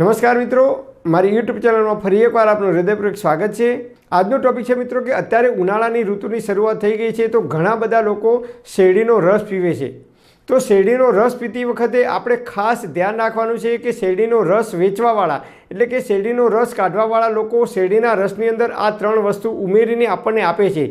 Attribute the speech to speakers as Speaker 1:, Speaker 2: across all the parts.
Speaker 1: નમસ્કાર મિત્રો, મારી યુટ્યુબ ચેનલમાં ફરી એકવાર આપનું હૃદયપૂર્વક સ્વાગત છે. આજનો ટોપિક છે મિત્રો કે અત્યારે ઉનાળાની ઋતુની શરૂઆત થઈ ગઈ છે તો ઘણા બધા લોકો શેરડીનો રસ પીવે છે. તો શેરડીનો રસ પીતી વખતે આપણે ખાસ ધ્યાન રાખવાનું છે કે શેરડીનો રસ વેચવાવાળા, એટલે કે શેરડીનો રસ કાઢવાવાળા લોકો શેરડીના રસની અંદર આ ત્રણ વસ્તુ ઉમેરીને આપણને આપે છે.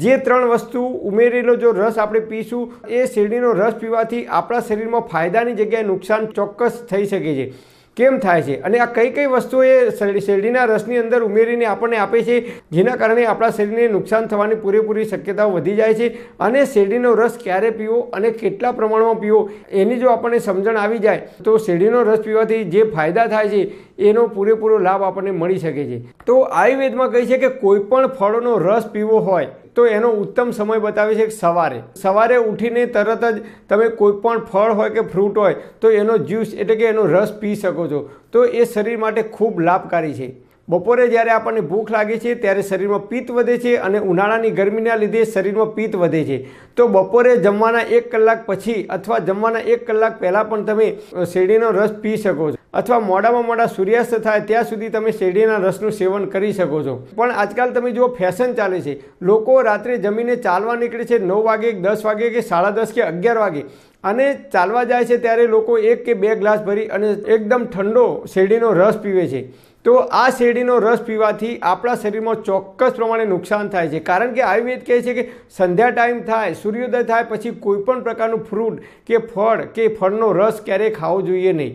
Speaker 1: જે ત્રણ વસ્તુ ઉમેરેલો જો રસ આપણે પીશું, એ શેરડીનો રસ પીવાથી આપણા શરીરમાં ફાયદાની જગ્યાએ નુકસાન ચોક્કસ થઈ શકે છે. કેમ થાય છે? અને આ કઈ કઈ વસ્તુઓ એ શેરડીના રસની અંદર ઉમેરીને આપણને આપે છે, જેના કારણે આપણા શરીરને નુકસાન થવાની પૂરેપૂરી શક્યતાઓ વધી જાય છે અને શેરડીનો રસ ક્યારે પીવો અને કેટલા પ્રમાણમાં પીવો એની જો આપણને સમજણ આવી જાય, તો શેરડીનો રસ પીવાથી જે ફાયદા થાય છે, એનો પૂરેપૂરો લાભ આપણને મળી શકે છે. તો આયુર્વેદમાં કહે છે કે કોઈપણ ફળોનો રસ પીવો હોય તો એનો ઉત્તમ સમય બતાવે છે સવારે. સવારે ઉઠીને તરત જ તમે કોઈ પણ ફળ હોય કે ફ્રૂટ હોય, તો એનો જ્યુસ એટલે કે એનો રસ પી શકો છો. તો એ શરીર માટે ખૂબ લાભકારી છે. બપોરે જ્યારે આપણને ભૂખ લાગે છે, ત્યારે શરીરમાં પિત્ત વધે છે અને ઉનાળાની ગરમીના લીધે શરીરમાં પિત્ત વધે છે. તો બપોરે જમવાના એક કલાક પછી અથવા જમવાના એક કલાક પહેલાં પણ તમે શેરડીનો રસ પી શકો છો. અથવા મોડામાં મોડા સૂર્યાસ્ત થાય ત્યાં સુધી તમે શેરડીના રસનું સેવન કરી શકો છો. પણ આજકાલ તમે જુઓ, ફેશન ચાલે છે. લોકો રાત્રે જમીને ચાલવા નીકળે છે નવ વાગે, દસ વાગે કે સાડા દસ કે અગિયાર વાગે. અને ચાલવા જાય છે ત્યારે લોકો એક કે બે ગ્લાસ ભરી અને એકદમ ઠંડો શેરડીનો રસ પીવે છે. તો આ શેરડીનો રસ પીવાથી આપણા શરીરમાં ચોક્કસ પ્રમાણે નુકસાન થાય છે. કારણ કે આયુર્વેદ કહે છે કે સંધ્યા ટાઈમ થાય, સૂર્યોદય થાય, પછી કોઈપણ પ્રકારનું ફ્રૂટ કે ફળ કે ફળનો રસ ક્યારેય ખાવો જોઈએ નહીં.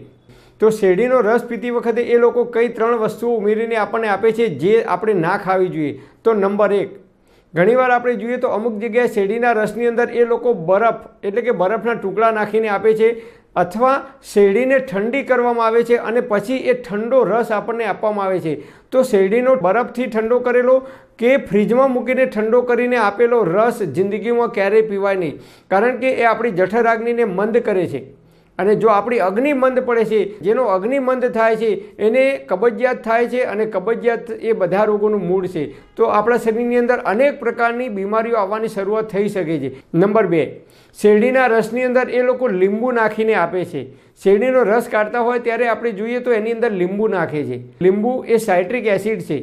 Speaker 1: તો શેરડીનો રસ પીતી વખતે એ લોકો કઈ ત્રણ વસ્તુઓ ઉમેરીને આપણને આપે છે જે આપણે ના ખાવી જોઈએ? તો નંબર એક, ઘણીવાર આપણે જોઈએ તો અમુક જગ્યાએ શેરડીના રસની અંદર એ લોકો બરફ એટલે કે બરફના ટુકડા નાખીને આપે છે. અથવા શેરડીને ઠંડી કરવામાં આવે છે અને પછી એ ઠંડો રસ આપણને આપવામાં આવે છે. તો શેરડીનો બરફથી ઠંડો કરેલો કે ફ્રીજમાં મૂકીને ઠંડો કરીને આપેલો રસ જિંદગીમાં ક્યારેય પીવાય નહીં. કારણ કે એ આપણી જઠરાગ્નિને મંદ કરે છે. અને જો આપણી અગ્નિ મંદ પડે છે, જેનો અગ્નિ મંદ થાય છે, એને કબજિયાત થાય છે અને કબજિયાત એ બધા રોગોનું મૂળ છે. તો આપણા શરીરની અંદર અનેક પ્રકારની બીમારીઓ આવવાની શરૂઆત થઈ શકે છે. નંબર બે, શેરડીના રસની અંદર એ લોકો લીંબુ નાખીને આપે છે. શેરડીનો રસ કાઢતા હોય ત્યારે આપણે જોઈએ તો એની અંદર લીંબુ નાખે છે. લીંબુ એ સાઇટ્રિક એસિડ છે.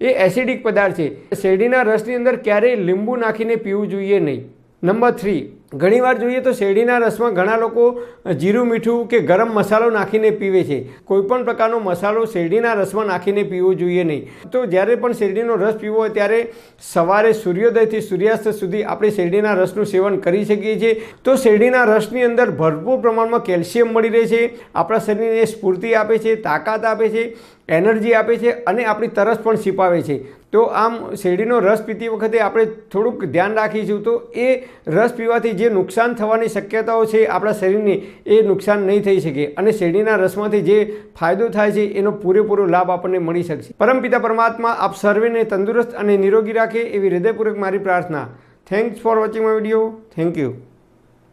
Speaker 1: એ એસિડિક પદાર્થ છે. શેરડીના રસની અંદર ક્યારેય લીંબુ નાખીને પીવું જોઈએ નહીં. નંબર થ્રી ઘણીવાર જોઈએ તો શેરડીના રસમાં ઘણા લોકો જીરું, મીઠું કે ગરમ મસાલો નાખીને પીવે છે. કોઈપણ પ્રકારનો મસાલો શેરડીના રસમાં નાખીને પીવો જોઈએ નહીં. તો જ્યારે પણ શેરડીનો રસ પીવો હોય ત્યારે સવારે સૂર્યોદયથી સૂર્યાસ્ત સુધી આપણે શેરડીના રસનું સેવન કરી શકીએ છીએ. તો શેરડીના રસની અંદર ભરપૂર પ્રમાણમાં કેલ્શિયમ મળી રહે છે. આપણા શરીરને સ્ફૂર્તિ આપે છે, તાકાત આપે છે, એનર્જી આપે છે અને આપણી તરસ પણ છીપાવે છે. તો આમ શેરડીનો રસ પીતી વખતે આપણે થોડુંક ધ્યાન રાખીશું તો એ રસ પીવાથી જે નુકસાન થવાની શક્યતાઓ છે આપણા શરીરને, એ નુકસાન નહીં થઈ શકે અને શેરડીના રસમાંથી જે ફાયદો થાય છે એનો પૂરેપૂરો લાભ આપણને મળી શકશે. પરમપિતા પરમાત્મા, આપ સર્વેને તંદુરસ્ત અને નિરોગી રાખે એવી હૃદયપૂર્વક મારી પ્રાર્થના. Thanks for watching my video thank you